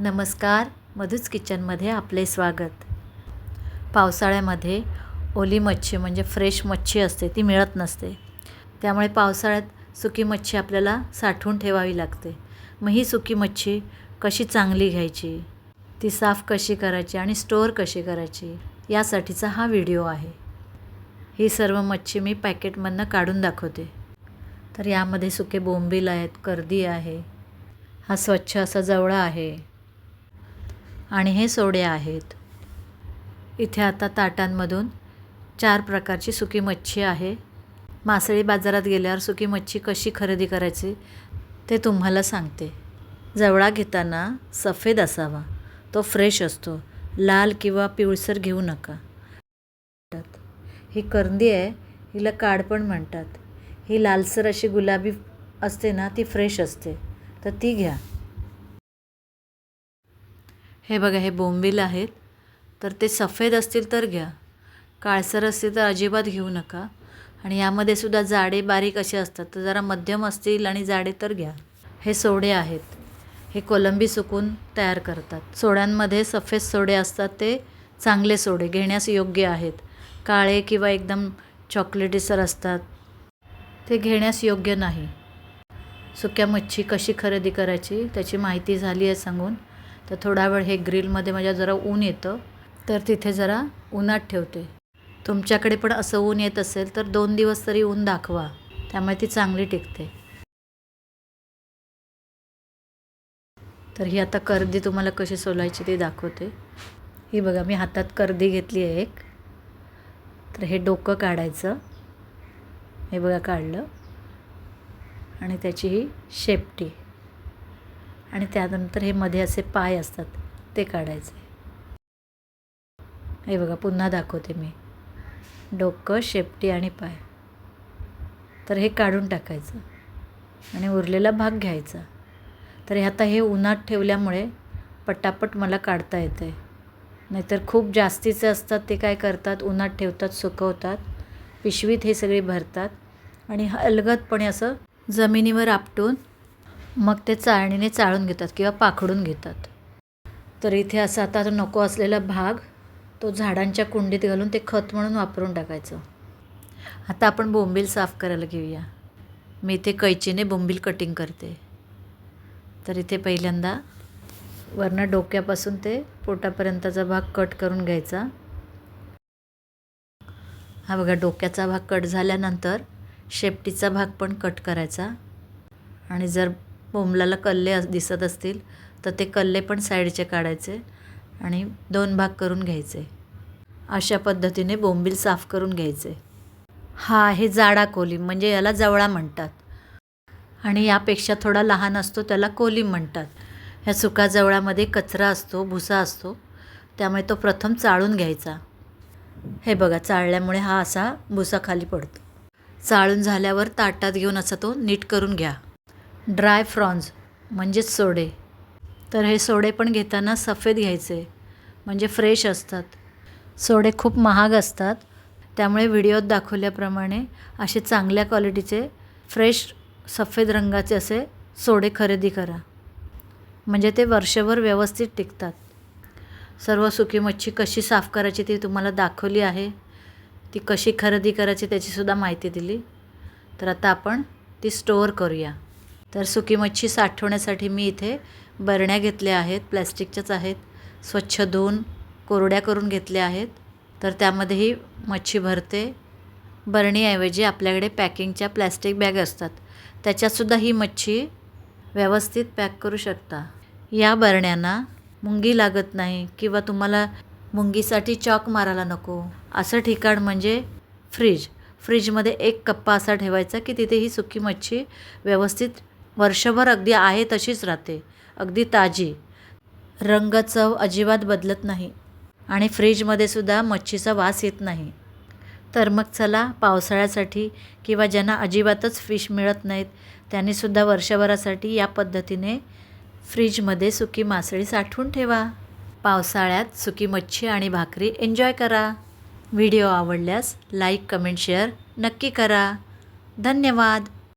नमस्कार. मधूच किचनमध्ये आपले स्वागत. पावसाळ्यामध्ये ओली मच्छी म्हणजे फ्रेश मच्छी असते ती मिळत नसते. त्यामुळे पावसाळ्यात सुकी मच्छी आपल्याला साठवून ठेवावी लागते. मग ही सुकी मच्छी कशी चांगली घ्यायची? ती साफ कशी करायची आणि स्टोअर कशी करायची? यासाठीचा हा व्हिडिओ आहे. ही सर्व मच्छी मी पॅकेटमधनं काढून दाखवते. तर यामध्ये सुके बोंबील आहेत कर्दी आहे. हा स्वच्छ असा जवळा आहे. आणि हे सोडे आहेत. इथे आता ताटांमधून चार प्रकारची सुकी मच्छी आहे. मासळी बाजारात गेल्यावर सुकी मच्छी कशी खरेदी करायची ते तुम्हाला सांगते. जवळा घेताना सफेद असावा. तो फ्रेश असतो. लाल किंवा पिवळसर घेऊ नका. ही करंदी आहे. हिला काड पण म्हणतात. ही लालसर अशी गुलाबी असते ना ती फ्रेश असते. तर ती घ्या. हे बघा हे बोंबील आहेत. तर ते सफेद असतील तर घ्या. काळसर असतील तर अजिबात घेऊ नका. आणि यामध्ये सुद्धा जाडे बारीक असे असतात. तर जरा मध्यम असतील आणि जाडे तर घ्या. हे सोडे आहेत. हे कोलंबी सुकून तयार करतात. सोड्यांमध्ये सफेद सोडे असतात. ते चांगले सोडे घेण्यास योग्य आहेत. काळे किंवा एकदम चॉकलेटीसर असतात. ते घेण्यास योग्य नाही. सुक्या मच्छी कशी खरेदी करायची त्याची माहिती झाली आहे सांगून. तर थोडा वेळ हे ग्रिलमध्ये माझ्या जरा ऊन येतं. तर तिथे जरा उन्हात ठेवते. तुमच्याकडे पण असं ऊन येत असेल तर दोन दिवस तरी ऊन दाखवा. त्यामुळे ती चांगली टिकते. तर ही आता कर्दी तुम्हाला कशी सोलायची ती दाखवते. ही बघा मी हातात कर्दी घेतली आहे एक. तर हे डोकं काढायचं. हे बघा काढलं. आणि त्याची ही शेपटी. आणि त्यानंतर हे मध्ये असे पाय असतात ते काढायचे. हे बघा पुन्हा दाखवते मी. डोकं शेपटी आणि पाय. तर हे काढून टाकायचं आणि उरलेला भाग घ्यायचा. तर हे आता हे उन्हात ठेवल्यामुळे पटापट मला काढता येते नाहीतर खूप जास्तीचे असतात ते काय करतात उन्हात ठेवतात सुकवतात पिशवीत हे सगळे भरतात आणि अलगदपणे असं जमिनीवर आपटून मग ते चाळणीने चाळून घेतात किंवा पाखडून घेतात. तर इथे असा आता नको असलेला भाग तो झाडांच्या कुंडीत घालून ते खत म्हणून वापरून टाकायचं. आता आपण बोंबील साफ करायला घेऊया. मी इथे कैचीने बोंबील कटिंग करते. तर इथे पहिल्यांदा वरनं डोक्यापासून ते पोटापर्यंतचा भाग कट करून घ्यायचा. हा बघा डोक्याचा भाग कट झाल्यानंतर शेपटीचा भाग पण कट करायचा. आणि जर बोंबलाला कल्ले अस दिसत असतील तर ते कल्ले पण साईडचे काढायचे आणि दोन भाग करून घ्यायचे. अशा पद्धतीने बोंबील साफ करून घ्यायचे. हा आहे जाडा कोलीम म्हणजे याला जवळा म्हणतात. आणि यापेक्षा थोडा लहान असतो त्याला कोलीम म्हणतात. ह्या सुका जवळामध्ये कचरा असतो भुसा असतो त्यामुळे तो प्रथम चाळून घ्यायचा. हे बघा चाळल्यामुळे हा असा भुसा खाली पडतो. चाळून झाल्यावर ताटात घेऊन असा तो नीट करून घ्या. ड्राय फ्रॉन्ज म्हणजेच सोडे. तर हे सोडे पण घेताना सफेद घ्यायचे म्हणजे फ्रेश असतात. सोडे खूप महाग असतात त्यामुळे व्हिडिओत दाखवल्याप्रमाणे असे चांगल्या क्वालिटीचे फ्रेश सफेद रंगाचे असे सोडे खरेदी करा. म्हणजे ते वर्षभर व्यवस्थित टिकतात. सर्व सुकी मच्छी कशी साफ करायची ती तुम्हाला दाखवली आहे. ती कशी खरेदी करायची त्याचीसुद्धा माहिती दिली. तर आता आपण ती स्टोअर करूया. तर सुकी मच्छी साठवण्यासाठी मी इथे बरण्या घेतल्या आहेत प्लॅस्टिकच्याच आहेत. स्वच्छ धुवून कोरड्या करून घेतल्या आहेत. तर त्यामध्येही मच्छी भरते. बरणीऐवजी आपल्याकडे पॅकिंगच्या प्लॅस्टिक बॅग असतात. त्याच्यातसुद्धा ही मच्छी व्यवस्थित पॅक करू शकता. या बरण्यांना मुंगी लागत नाही किंवा तुम्हाला मुंगीसाठी चॉक मारायला नको. असं ठिकाण म्हणजे फ्रीज. फ्रीजमध्ये एक कप्पा असा ठेवायचा की तिथे ही सुकी मच्छी व्यवस्थित वर्षभर अगदी आहे तशीच राहते. अगदी ताजी. रंग चव अजिबात बदलत नाही. आणि फ्रीजमध्ये सुद्धा मच्छीचा वास येत नाही. तर मग चला पावसाळ्यासाठी किंवा ज्यांना अजिबातच फिश मिळत नाहीत त्यांनीसुद्धा वर्षभरासाठी या पद्धतीने फ्रीजमध्ये सुकी मासळी साठवून ठेवा. पावसाळ्यात सुकी मच्छी आणि भाकरी एन्जॉय करा. व्हिडिओ आवडल्यास लाईक कमेंट शेअर नक्की करा. धन्यवाद.